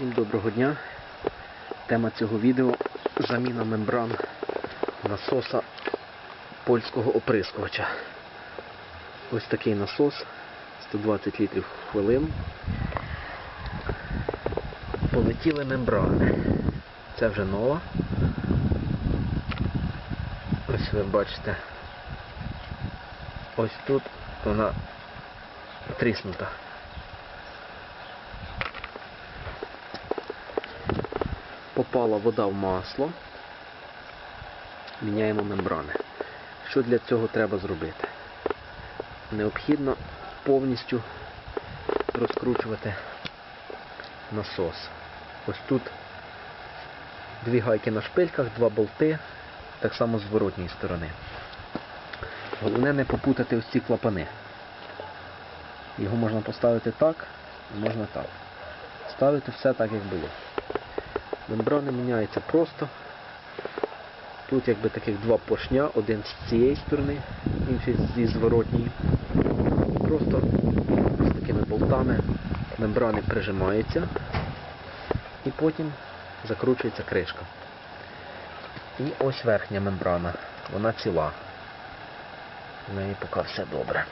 Всім доброго дня. Тема цього відео заміна мембран насоса польського оприскувача. Ось такий насос 120 літрів в хвилину. Полетіли мембрани. Це вже нова. Ось ви бачите. Ось тут вона тріснута. Попала вода в масло, міняємо мембрани. Що для цього треба зробити? Необхідно повністю розкручувати насос. Ось тут дві гайки на шпильках, два болти, так само з зворотньої сторони. Головне не попутати ось ці клапани. Його можна поставити так, можна так. Ставити все так, як було. Мембрани міняються просто. Тут якби таких два поршня, один з цієї сторони, інший зі зворотньої. Просто з такими болтами мембрани прижимаються і потім закручується кришка. І ось верхня мембрана, вона ціла. В неї поки все добре.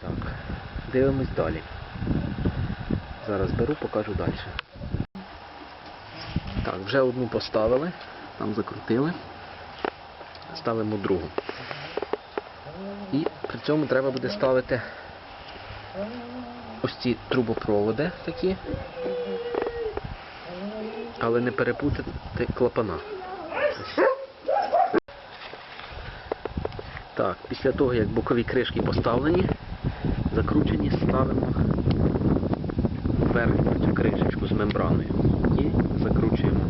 Так, дивимось далі. Зараз беру, покажу далі. Так, вже одну поставили, там закрутили. Ставимо другу. І при цьому треба буде ставити ось ці трубопроводи такі, але не перепутати клапана. Так, після того, як бокові кришки поставлені, закручені, ставимо верхню цю кришечку з мембраною і закручуємо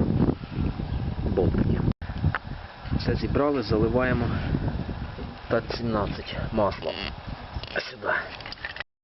болтики. Все зібрали, заливаємо та 17 маслом сюди.